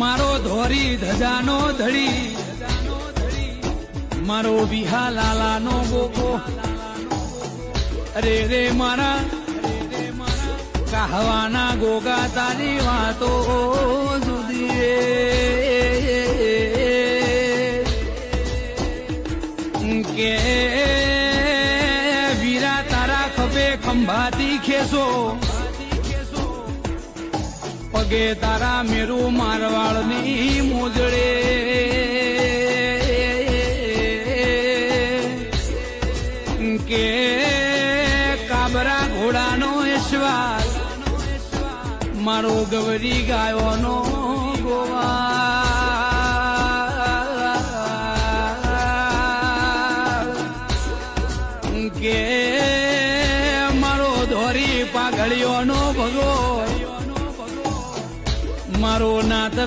મારો ધોરી ધજાનો ધડી. મારો વિહા લાલાનો બોકો. અરે રે મારા, કહવાના ગોગા તારી વાતો જુદી કે વીરા તારા ખભે ખંભાતી ખેસો. વગે તારા મેરું મારવાડની મોજડે. કે કાબરા ઘોડાનો ઈશ્વર મારો ગવરી ગાયોનો ગોવા કે મારો ધોરી પાઘડીઓનો ભગવો મારો નાથ